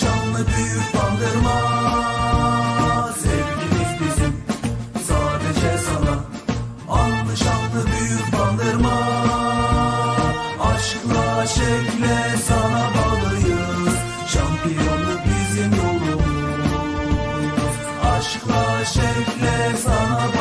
şanlı büyük bandırma Sevgimiz bizim sadece sana. Anlı şanlı büyük bandırma Aşkla şekle sana bağlıyız. Şampiyonluk bizim yolumuz. Aşkla şekle sana bağlıyız